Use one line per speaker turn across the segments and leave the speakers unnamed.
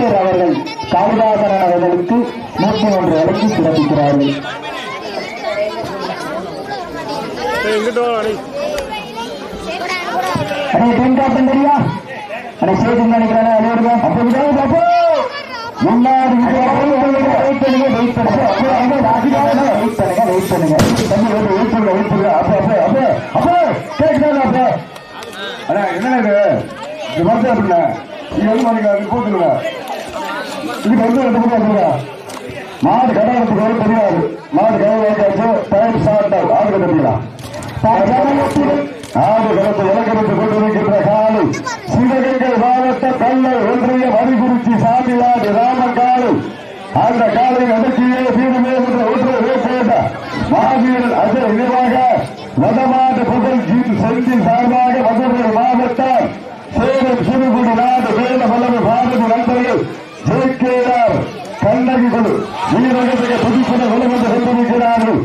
முத்தேர் அவர்கள் காளிதாசரன் அவர்களுக்கு நூற்றி ஒன்று வழங்கி சிறப்பிக்கிறார்கள்.
என்ன இது இது வருது அப்படின்னா நீங்க வந்து பாருங்க அது போட்டுருங்க. இதுக்கு வந்து ரெண்டு மணி வந்துருங்க மாடு கடாரத்துக்கு வர தெரியாது. மாடு கடை வைக்காச்சு டைம் ஆகும் ஆடு கட்டிக்கலாம் ஆடு கடத்தை இலக்கணத்தை கொண்டு வைக்கின்ற காலை. சிவகங்கை மாவட்ட கல்லை ஒன்றிய வரிகுறிச்சி சாமியாடு ராமகாலை அந்த காலை அடக்கியே வீடுமே என்ற ஒன்று வேப்பேட்ட மாவீரன் அஜய் நினைவாக வடமாடு புகழ் செந்தில் சார்பாக மதுரை மாவட்டம் சேலம் சிறுகுடி நாடு வேல வல்லமை பாரதி கண்ணகி குழு வீரர்களுக்கு புதுப்புற விலகென்று கொண்டிருக்கிறார்கள்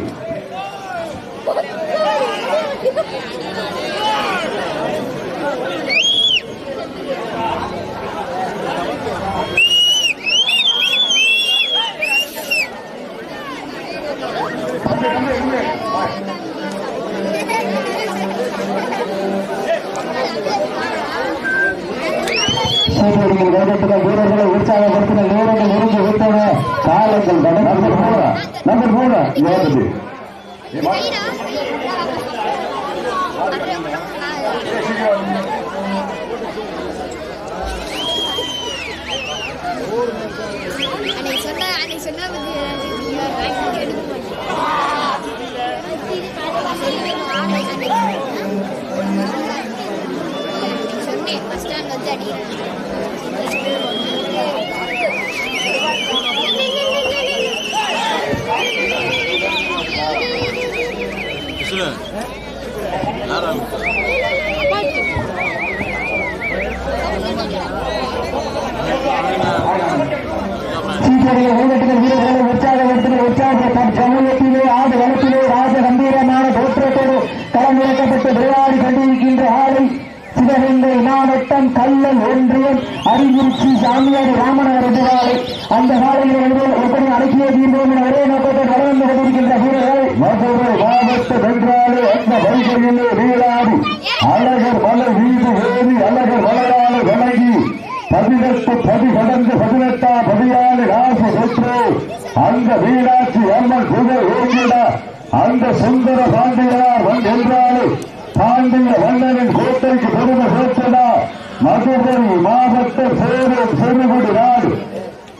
சீக்கிரம் வேகத்துடன் வீரர்களை உற்சாகப்படுத்தின நேரங்கள் நெருங்கி விட்டன காலங்கள்
நம்பர் மூணு நம்பர் மூணு யோகதி
அன்னைக்கு சொன்ன அன்னைக்கு சொன்ன பத்தி சொன்னேன் ஃபர்ஸ்ட் ஸ்டாண்ட் வந்து அடிக்கிறேன்
கம்பீரமான தோற்றத்தோடு களமிறக்கப்பட்டு விளையாடி கொண்டிருக்கின்ற ஆலை சிவகங்கை மாவட்டம் கல்லல் ஒன்றியம் அறிவுறுச்சி சாமியார் ராமநகர் எதிராலை அந்த காலையில் எப்படி அடக்கிய தீர்வோம் என ஒரே நோக்கத்தை வளர்ந்து கொண்டிருக்கின்ற வீரர்கள்.
மதுரை மாவட்ட வென்ற அந்த வைகையிலே அழகர் மலர் வீடு ஏறி அழகர் மலையாள விலகி பதினெட்டு பதி கடந்து பதினெட்டாம் பதினாலு ராசு பெற்று அந்த வீணாட்சி அம்மன் புகழ் ஓங்கிட அந்த சுந்தர பாண்டியனார் வந் என்றாலே பாண்டிய வண்ணனின் கோட்டைக்கு பெருமை சேர்த்ததா? மதுரை மாவட்ட சேரும் சிறுகுடி நாடு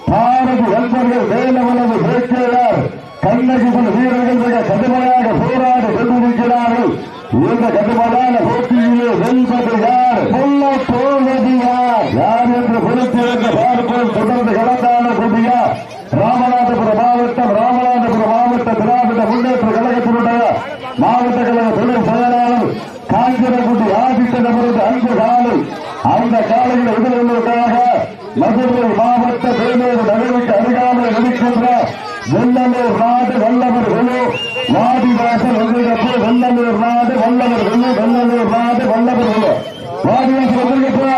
பாரதி நண்பர்கள் வேலவனது சேர்க்கிறார். கண்ணகிபுல் வீரர்கள் மிக கடுமையாக போராடி கொண்டிருக்கிறார்கள் இந்த கட்டுப்பாடான போட்டியிலே வெல்வது யார் சொல்ல போவது யார் யார் என்று குறித்திருந்த பார்ப்போம் தொடர்ந்து கடந்தான குடியா ராமநாதபுரம் மாவட்டம் ராமநாதபுரம் மாவட்ட திராவிட முன்னேற்ற கழகத்தினுடைய மாவட்ட கழக தொழில் செயலாளர் காஞ்சிரகுடி ஆதித்த நபரது அன்பு காலை அந்த காலையில் எதிர்கொள்வதற்காக மதுரை மாவட்ட வேலூர் நகருக்கு அருகாமல் இருக்கின்ற வெள்ளலூர் நாடு வல்லவர் குழு வாடிவாசல் வந்திருக்கப்போ வெள்ளலூர் நாடு வல்லவர் குழு வெள்ளலூர் நாடு வல்லவர் குழு வாடிவாசல் வந்திருக்கப்போ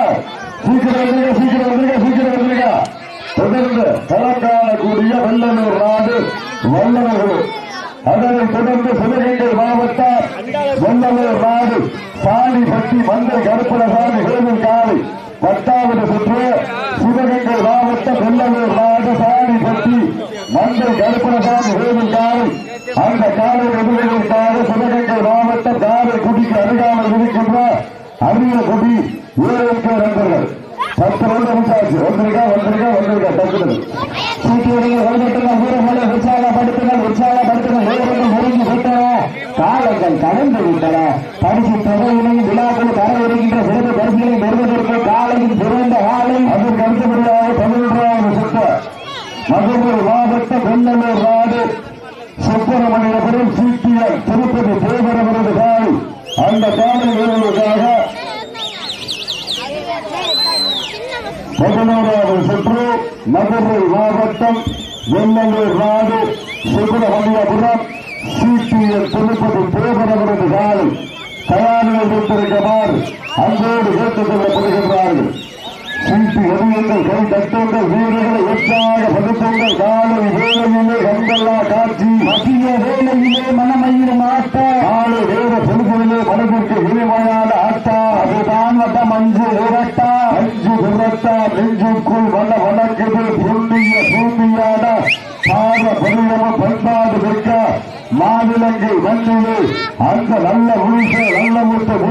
சீக்கிரம் வந்துருங்க சீக்கிரம் வந்துருங்க சீக்கிரம் வந்துருங்க தொடர்ந்து களக்காணக்கூடிய நாடு வல்லவர் அதனைத் தொடர்ந்து சிவகங்கை மாவட்டம் வெள்ளலூர் நாடு சாணிப்பட்டி மந்தை கருப்பணசாமி கோவில் காலை பத்தாவது சுற்று. சிவகங்கை மாவட்டம் வெள்ளலூர் நாடு சாணிப்பட்டி மந்தை கருப்பணசாமி கோவில் காலை அந்த காலை எதிர்கொள்வதற்காக சிவகங்கை மாவட்டம் காரைக்குடிக்கு அருகாமல் இருக்கின்ற அரியக்குடி ஏழு நண்பர்கள். பத்து ரவுண்ட் முடிச்சாச்சு வந்திருக்கா வந்திருக்கா வந்திருக்கா டக்குனு ಸಮಿತಿಯವರಿಗೆ ಹೋರಾಟಗಾರರು மாவட்டம் வெள்ளலூர் நாடு சுப்பிரமணியபுரம் சிபிஎம் திருப்பதி தேவரவரது காலை தயாரில் வைத்திருக்குமாறு அன்போடு கேட்டுக் கொள்ளப்படுகின்றார்கள். சீட்டு எதியுங்கள் கை தட்டுங்கள் வீரர்களை உற்சாக படுத்துங்கள். காலை வேலையிலே கண்டல்லா காட்சி.
மத்திய வேலையிலே மனமயிரும் ஆட்ட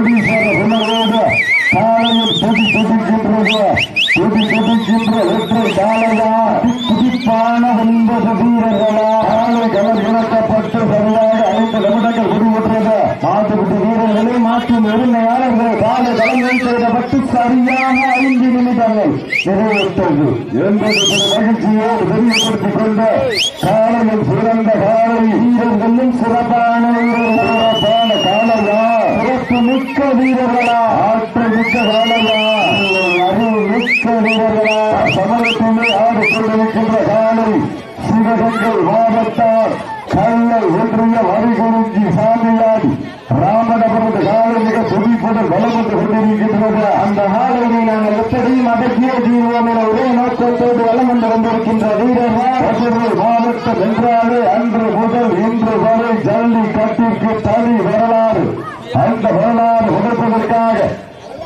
முட்ட உணர்வோடு காலையில் துடி துடிக்கின்றது துடி துடிக்கின்ற ஒற்றை காலையா துடிப்பான ஒன்பது வீரர்களா காலை கலர் இறக்கப்பட்டு சரியாக ஐந்து நிமிடங்கள் முடிவுற்றது மாட்டுக்குட்டி வீரர்களை மாற்றும் உரிமையாளர்கள் காலை கலங்கள் செய்தப்பட்டு சரியாக ஐந்து நிமிடங்கள் நிறைவேற்றது என்பது மகிழ்ச்சியோடு தெரியப்படுத்திக் காலையில் சிறந்த காலை வீரர்களும் சிறப்பான வீரர்கள் மிக்க வீரர்களா ஆற்றல் மிக்க காலையா அறிவு மிக்க வீரர்களா சமரத்திலே ஆடு கொண்டிருக்கின்ற காலை சிவகங்கை மாவட்டார் கல்லை ஒன்றிய வரிகுறிஞ்சி சாமியாடி ராமநபரது காலை மிக துடிப்புடன் பலப்பட்டு கொண்டிருக்கின்றது
அந்த காலையை நாங்கள் எப்படியும் அடக்கிய தீர்வோம் என ஒரே நோக்கத்தோடு வலம் வந்து கொண்டிருக்கின்ற வீரர்கள்
மதுரை மாவட்டம் என்றாலே அன்று முதல் இன்று வரை ஜல்லி கட்டிற்கு தனி வரலாறு. அந்த வரலாறு உணர்ப்பதற்காக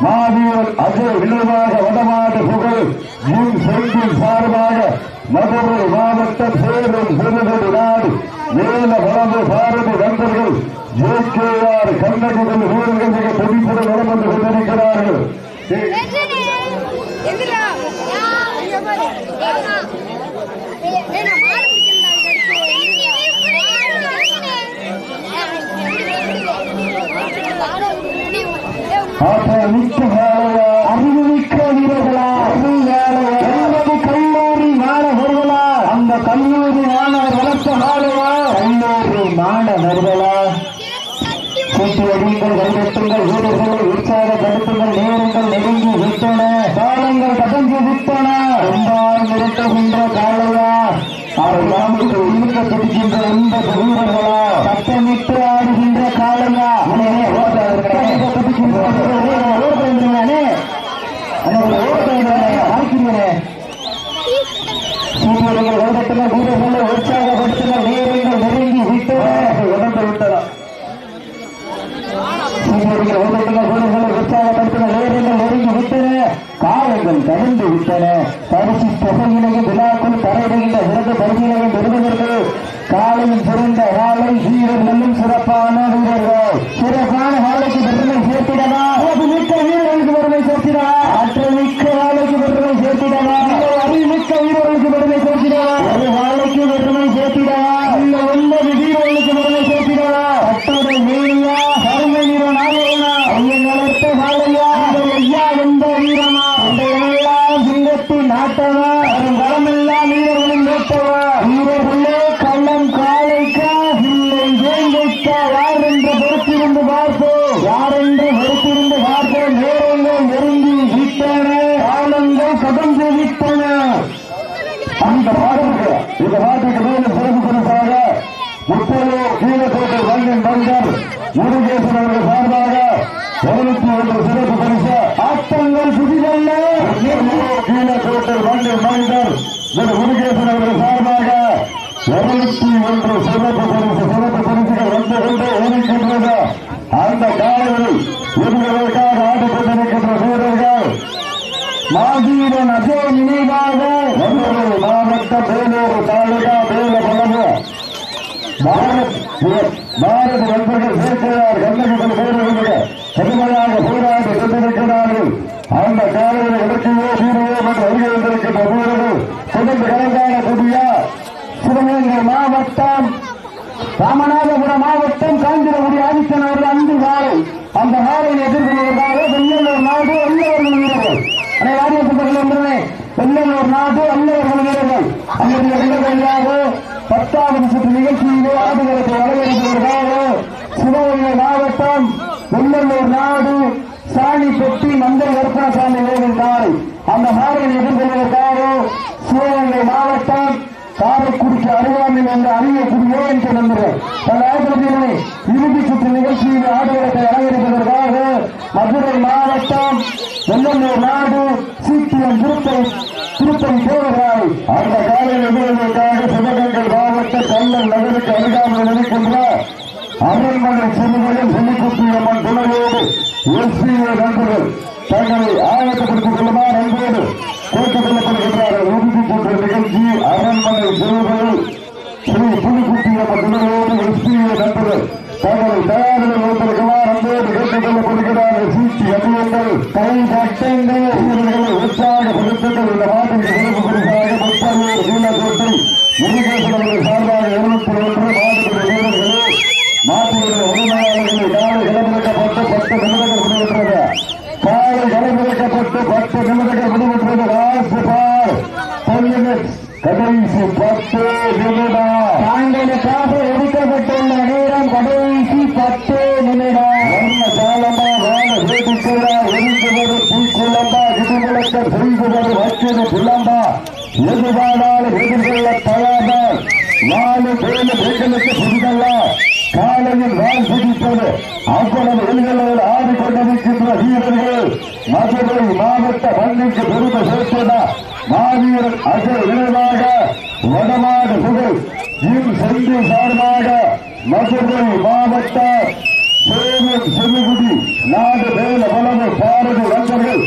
மாவீரன் அஜய் நினைவாக வடமாடு புகழ் முன் செந்தில் சார்பாக மதுரை மாவட்டம் சேலம் சிறுவடு நாடு ஏல வளர்ந்து பாரதி நண்பர்கள் ஜே கே ஆர் கண்ணகுடன் வீரர்கள் மிக துடிப்புடன் நடந்து கொண்டிருக்கிறார்கள்.
எதிரா ஏன்னா ஏன்னா மாடு பிடிக்கிறதா
ஆற்றல் மிக்க காலையா
அறிவு மிக்க வீரர்களா என்பது கல்லூரி மாணவர்களா அந்த கல்லூரி மாணவர் வளர்த்த காலையா கல்லூரி மாணவர்களா? கூட்டி அடியுங்கள் கைதட்டுங்கள் வீரர்களை உற்சாகப்படுத்துங்கள் நேரங்கள் நெருங்கி விட்டன காலங்கள் கடந்து விட்டன. ரொம்பால் மிரட்டுகின்ற காலையா அவர் நாமுக்கு இழுக்க துடிக்கின்ற இந்த வீரர்களா? சத்தமிட்டு ஆடுகின்ற காலையா துடிக்கின்ற ஓடுறானே பார்க்கிறீங்களே சூரியர்கள் கைதட்டுங்கள் வீரர்களை உற்சாகப்படுத்துங்கள் நேரங்கள் நெருங்கி விட்டன உடம்பு விட்டதா சீனியர்கள் ஓட்டங்கள் விட்டன. பரிசு தொகையினையும் விழாக்கள் தரையிடுகின்ற விருது பரிசீலனையும் பெறுவதற்கு காலையில் சிறந்த காலை வீரர்களும் சிறப்பான வீரர்கள் சிறப்பான காலைக்கு பெருமை சேர்த்திடலாம் மிக்க வீரர்களுக்கு பெருமை
சேர்த்திடலாம் இருநூத்தி ஒன்று சிறப்பு பரிசு
ஆட்டங்கள் புதிதல்ல
முப்பலூர் கீழக்கோட்டை வங்கன் திரு முருகேசன் அவர்கள் சார்பாக இருநூத்தி ஒன்று சிறப்பு பரிசு சிறப்பு பரிசுகள் வந்து கொண்டே இருக்கின்றது அந்த காலையில் எதிர்வதற்காக ஆடிக்கொண்டிருக்கின்ற வீரர்கள்
மாவீரன் அஜய் நினைவாக
மதுரை வேலூர் தாலுகா பாரத் பாரத நண்பர்கள் சேர்க்கிறார் கண்ணகிகள் வீரர்கள் கடுமையாக போராடி சென்றிருக்கிறார்கள் அந்த காலையில் இடத்தையோ சீரையோ என்று வருகை வந்திருக்கின்ற வீரர்கள் தொடர்ந்து கலந்தாடக்கூடிய
சிவகங்கை மாவட்டம் ராமநாதபுரம் மாவட்டம் காஞ்சிரகுடி ஆதித்தன் அவர்கள் அன்று காலை அந்த காலையை எதிர்கொள்வதற்காக வெள்ளலூர் நாடு அல்லவர்கள் வீரர்கள். அதை ஆரியப்பட்டவர்கள் என்றே வெள்ளலூர் நாடு அல்லவர்கள் வீரர்கள். அன்றைய வீரர்களாக பத்தாவது சுற்று நிகழ்ச்சியிலே ஆடுகளுக்கு வரவேற்பதற்காக சிவகங்கை மாவட்டம் உள்ளூர் நாடு சாணி பெட்டி மந்தல் கருப்பணசாமி வேகன் அந்த காலையை எதிர்கொள்வதற்காக சிவகங்கை மாவட்டம் காரைக்குடிக்கு அருகாமையில் என்ற அறியக்கூடிய என்று நம்புகிறேன் இறுதி சுற்று நிகழ்ச்சியில் ஆடுகளத்தை அலங்கரிப்பதற்காக மதுரை மாவட்டம் வெள்ளூர் நாடு சீக்கியம் திருப்பதி திருப்பதி தேவராய்.
அந்த காலையில் எதிர்கொள்வதற்காக சிவகங்கை மாவட்ட கல்லல் நகருக்கு அருகாமல் இருக்கின்ற அரண்மனை சிறுமையில் சொல்லிக்குட்டியம்மன் துணையோடு எஸ்பிஏ நண்பர்கள் தங்களை ஆயத்தப்படுத்திக் கொள்ளுமா அன்போடு கேட்டுக் கொள்ளப்படுகின்றார்கள் உறுதி போன்ற நிகழ்ச்சி அரண்மனை சிறுமையில் ஸ்ரீ புலிக்குட்டியம்மன் துணையோடு எஸ்பிஏ நண்பர்கள் தங்களை தயாரில் வைத்திருக்குமாறு அன்போடு கேட்டுக் கொள்ளப்படுகிறார்கள் சீட்டி அபியங்கள் கை கட்டங்கள் வீரர்களை உற்சாகப்படுத்துங்கள் இந்த மாட்டிற்கு சிறப்பு பரிசாக முப்பது நீலக்கோட்டை முருகேசன் அவர்கள் சார்பாக இருநூத்தி ஒன்று மாட்டுடைய வீரர்களே மாட்டுடைய உரிமையாளர்களை காலை களமிறக்கப்பட்டு பத்து நிமிடங்கள் முடிவுற்றது காலை களமிறக்கப்பட்டு பத்து நிமிடங்கள் முடிவுற்றது லாஸ்ட் பால் கடைசி பத்து நிமிடம்
தாங்களுக்காக ஒதுக்கப்பட்டுள்ள நேரம் கடைசி பத்து நிமிடம்.
நல்ல காலமா வாழ வேடிக்கையா எரிந்துவது தீக்குள்ளம்பா இடிமுழக்கம் செய்துவது வச்சது பிள்ளம்பா எதுவானாலும் எதிர்கொள்ள தயார்தான் நாலு பேரு பெண்களுக்கு புதிதல்ல காலையில் வாழ் பிடிப்பது. அவ்வளவு எல்களோடு ஆடிக்கொண்டிருக்கின்ற வீரர்கள் மதுரை மாவட்ட மண்ணுக்கு பெருமை சேர்த்ததா? மாவீரன் அசல் நினைவாக வடமாடு புகழ் இம் சென்று சார்பாக மதுரை மாவட்ட சேவன் செல்லுகுடி நாடு மேல வளவு பாரதி நண்பர்கள்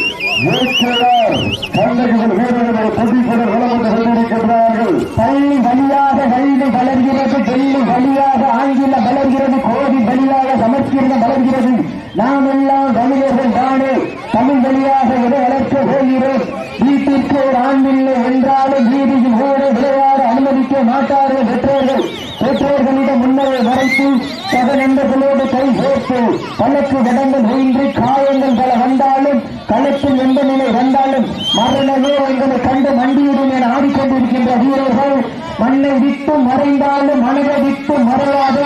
சேர்த்து பலக்கு கடங்கள் ஒன்றி காயங்கள் பல வந்தாலும் களத்தில் எந்த நிலை வந்தாலும் மரணமே எங்களை கண்டு மண்டியிடும் என ஆடிக்கொண்டிருக்கின்ற வீரர்கள் மண்ணை விட்டு மறைந்தாலும் மனித விட்டு மறையாத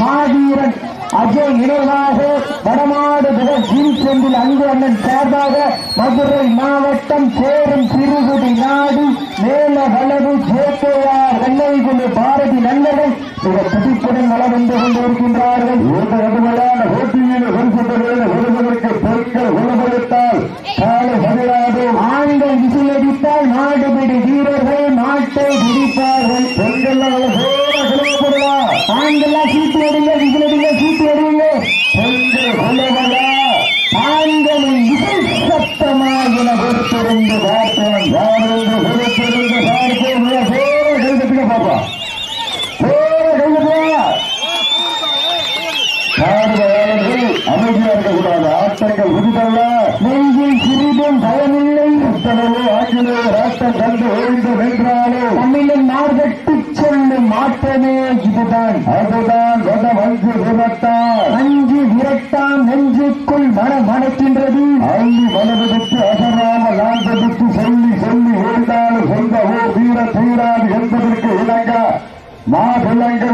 மாவீரன் அஜய் நினைவாக வடமாடு புகழ் ஜீன் செந்தில் அன்பு அண்ணன் சார்பாக மதுரை மாவட்டம் சேரும் சிறுகுடி நாடு மேல வளவு ஜேகேஆர் வெள்ளைகுழு பாரதி நல்லவன் துடிப்புடன் வளம் வந்து கொண்டிருக்கின்றார்கள்.
இந்த கடுமையான போட்டியில் வருஷத்தில் வருவதற்கு பொருட்கள் உணவளித்தால் காலை பதிலாது
ஆண்கள் விசிலடித்தால் மாடுபிடி வீரர்கள் மாட்டை பிடிப்பார்கள்
பெண்கள்
ஆண்கள்லாம் சீட்டு எடுங்க விசிலடிங்க சீட்டு எடுங்க.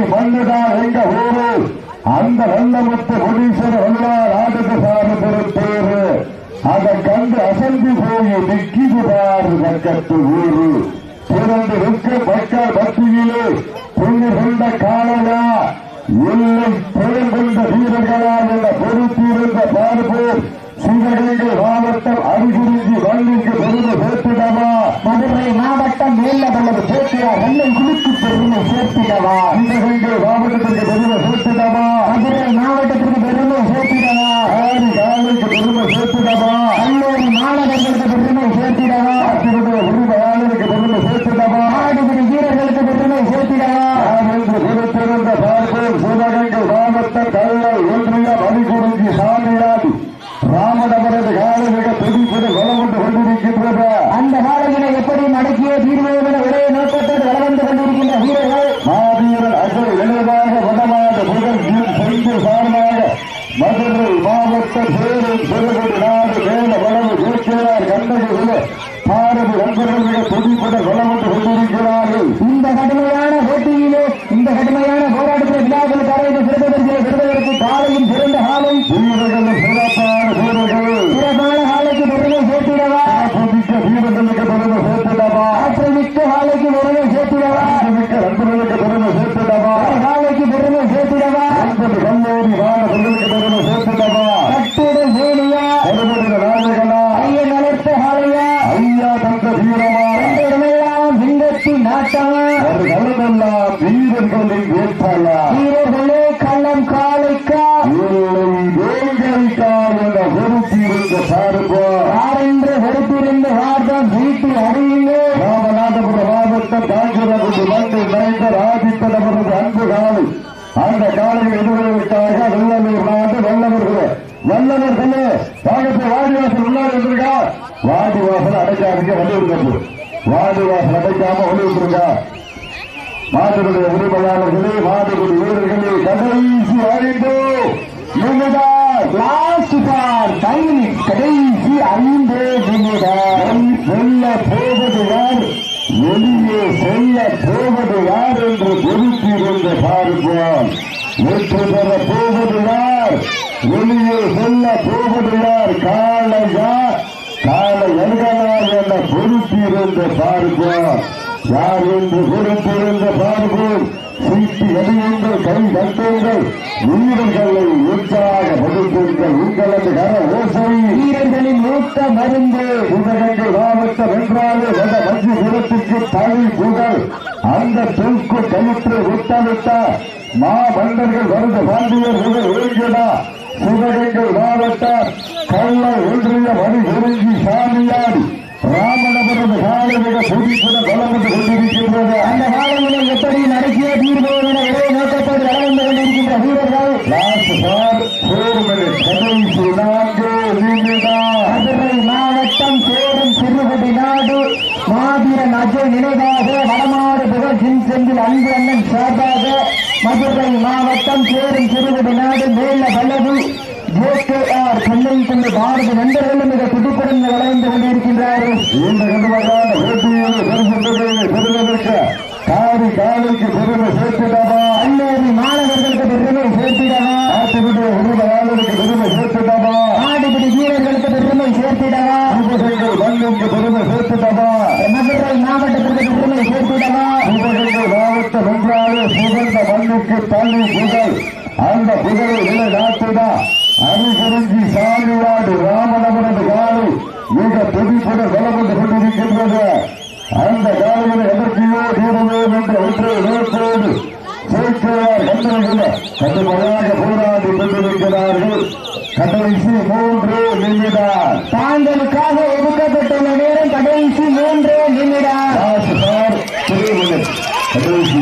மாபிள்ளங்கள் மண்ணுதான் எங்க ஊரு? அந்த வெள்ளமுத்து முனீஸ்வர வல்லார் ஆடுத சாரு பொறுப்பேறு அதை கண்டு அசந்து போய் நிற்கிதுவார் பக்கத்து ஊரு. பிறந்து நிற்க மக்கள் மத்தியிலே புண்ணு கொண்ட காலனா இல்லை புகழ் கொண்ட வீரர்களா என்ற பொறுத்திருந்த பார்ப்போர் சிவகங்கை மாவட்டம் அருகுறிஞ்சி வள்ளிக்கு பெருமை சேர்த்திடமா?
மதுரை மாவட்டம் மேல வல்லது சேர்க்கிறார் வெள்ளை சேர்த்திடவா
சிவகங்கை மாவட்டத்திற்கு பெருமை சேர்த்திடமா
மதுரை மாவட்டத்திற்கு பெருமை சேர்த்திடவா
காலைக்கு பெருமை சேர்த்திடமா
கல்லூரி மாணவர்களுக்கு பெருமை சேர்த்திடவா
ஆசிரியர் உரிமையாளருக்கு பெருமை சேர்த்திடமா
ஆடுபிடி வீரர்களுக்கு பெருமை சேர்த்திடவா
என்று பொறுத்திருந்த பார்ப்போர் சிவகங்கை மாவட்டம் கல்லை ஒன்றிய மணிக்குறிஞ்சி சாமியாடி ராமநகரது காலை மிக துடிப்புடன் வளம் வந்து கொண்டிருக்கின்றது
அந்த காலையினை எப்படி மடக்கிய தீர்வோம் என ஒரே நோக்கத்தோடு வளர்ந்து கொண்டிருக்கின்ற வீரர்கள்
மாவீரன் அசல் நினைவாக வடமாத முதல் சென்று சார்பாக மதுரை மாவட்ட சேரும் சிறுகுடி நாடு மேல வளவு ஜெயிக்கிறார் கண்ணகிரில் பாரதி நண்பர்கள் மிக துடிப்புடன் வளம் வந்து கொண்டிருக்கிறார்கள்
இந்த கடுமையான போட்டியிலே இந்த கடுமையான போராட்டத்தில் விழாக்கள் கரையை சிறப்பதற்கு பெறுவதற்கு காலையும் சிறந்த காலை
வீரர்கள் சிறப்பான வீரர்கள்
சிறப்பான காலைக்கு பெருமை சேர்த்திடவா
புதிக்க வீரர்களுக்கு பெருமை சேர்த்திடவா
ஆற்றல் மிக்க காலைக்கு பெருமை சேர்த்திடவா
மிக்க நண்பர்களுக்கு பெருமை சேர்த்திடவா
காலைக்கு பெருமை சேர்த்திடவா
ஒன்பது கல்லூரி மாணவர்களுக்கு பெருமை சேர்த்திடவா
கட்டுடல் வேணியா
அது களமெல்லாம் வீரர்களின் வேட்பாளா
வீரர்களே களம் காலைக்கா
வேங்கரிக்கா என்ற பொறுத்திருந்த சார்பா
யாரென்று வெறுப்பிருந்த வார்த்தம் வீட்டு அடியிலே
ராமநாதபுர மாவட்டம் வந்து மண்ணு நைந்தர் ஆதித்தனவரது அன்பு காலை. அந்த காலையில் எதிர்வதற்காக வெள்ளலூர் நாட்டு வல்லவர்கள் வல்லவர்களே வாகத்தை வாடிவாசல் உள்ளார் என்றிருக்கா வாடிவாசல் அடைக்காதீங்க வந்து வாடிவாசல் அடைக்காம ஒளி மாட்டுடைய உரிமையாளர்களே மாட்டுக்குடி வீரர்களே கடைசி ஐந்து.
கடைசி ஐந்து நிமிடம்.
வெல்ல போவது யார் வெளியே செல்ல போவது யார் என்று பொறுத்திருந்த பார்ப்போம் வெற்றி பெற போவது யார் வெளியே செல்ல போவது யார் காலையா காலை எழுதலா என்ற பொறுத்திருந்த பார்ப்போம் யார் என்று பொறுத்திருந்த பார்ப்போம் சீட்டு எடியுங்கள் கை கட்டுங்கள் வீரர்களை உற்சாகப்படுத்துங்கள். உங்களது கர ஓசை
ஊக்க மருந்து
சிவகங்கை மாவட்டம் என்றாலே வட மஞ்சுபுரத்துக்கு தனி புகழ். அந்த தூக்கு கயிற்று விட்டமிட்ட மா மன்னர்கள் வருத பாண்டியர் முதல் ஒருங்கினா சிவகங்கை மாவட்டம் கள்ள ஒன்றிய மணி ஒருங்கி சாமியாடி ராமனவரது காலமிக துடிப்புடன் வளம் வந்து கொண்டிருக்கின்றது.
அந்த காலங்களை எப்படி நடத்திய என ஒரே நோக்கத்தோடு வளர்ந்து கொண்டிருக்கின்ற வீரர்கள்?
லாஸ்ட் பார் ஃபோர் மினிட் கடைசி நான்கு நிமிடம்
மதுரை மாவட்டம் சேரும் சிறுபதி நாடு அஜய் நினைவாக வடமாடு புகழ் சிங் செந்தில் அன்பு அண்ணன் சார்பாக மதுரை மாவட்டம் சேரும் சிறுபதி நாடு மேல வல்லவு ஜேகேஆர் சென்னை கொண்டு பாரத நண்பர்களும் மிக துடிப்புடன் வளர்ந்து கொண்டிருக்கின்றார்கள்.
இந்த கடுமையான போட்டியில் பெருமையை பெறுவதற்கு காரி காலைக்கு பெருமை சேர்த்துடாமா
கல்லூரி மாணவர்களுக்கு பெருமை சேர்த்திடவா?
ஆட்டுக்குடைய உரிமையாளருக்கு பெருமை சேர்த்துடாமா
ஆடுபிடி வீரர்களுக்கு பெருமை சேர்த்திடவா?
பெருமை சேர்த்துடாமா
பெருமை சேர்த்திடவா
சிவகங்கை மாவட்டம் என்றாலே மண்ணுக்கு தள்ளி புகழ்? அந்த புகழை நிலைநாட்டுடா அரிகுறிஞ்சி சாமிவாடு ராமனவரது காலை மிக துடிப்புடன் வளர்ந்து கொண்டிருக்கின்றது. அந்த காலையில் எதற்கையோ தீருவோம் என்ற ஒற்றை நோக்கோடு சேர்க்கிறார் கண்டனங்கள் கடுமையாக போராடி கொண்டிருக்கிறார்கள். கடைசி மூன்று நிமிடம்.
தாங்களுக்காக ஒதுக்கப்பட்டுள்ள நேரம் கடைசி மூன்று நிமிடம்.
கடைசி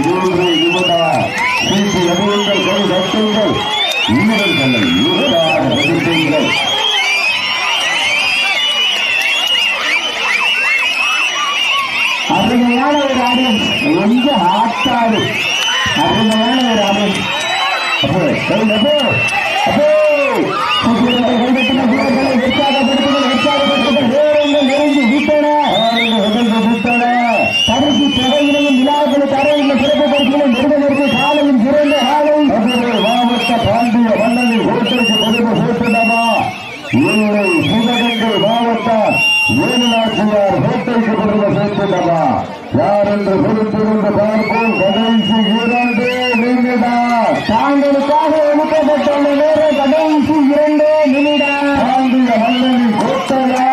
யார் பார்க்கும் கடைசி இரண்டு நிமிடம்
தாங்களுக்காக ஒதுக்கப்பட்டுள்ள நேரம் கடைசி இரண்டு நிமிடம்
காந்திய மன்னனின் கோட்டையா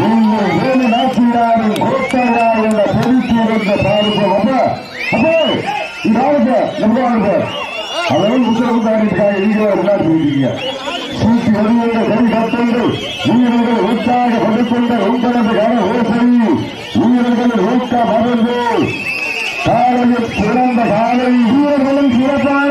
இன்று வேலு நாச்சியாரின் கோட்டையா என்ற பொறுத்திருந்து பார்க்கும் அப்ப அப்போ இந்த ஆளுக்கு நம்ம ஆளுக்கு அவரும் உத்தரவு தாரிக்காக நீங்களே முன்னாடி போயிருக்கீங்க சூட்டி வெளியிட்ட கை கட்டங்கள் வீரர்கள் உற்சாகப்படுத்துங்கள் உங்களது கன ஓசை வீரர்கள் ஊக்க மறந்து காலையில் சிறந்த காலை
வீரர்களும் சிறப்பான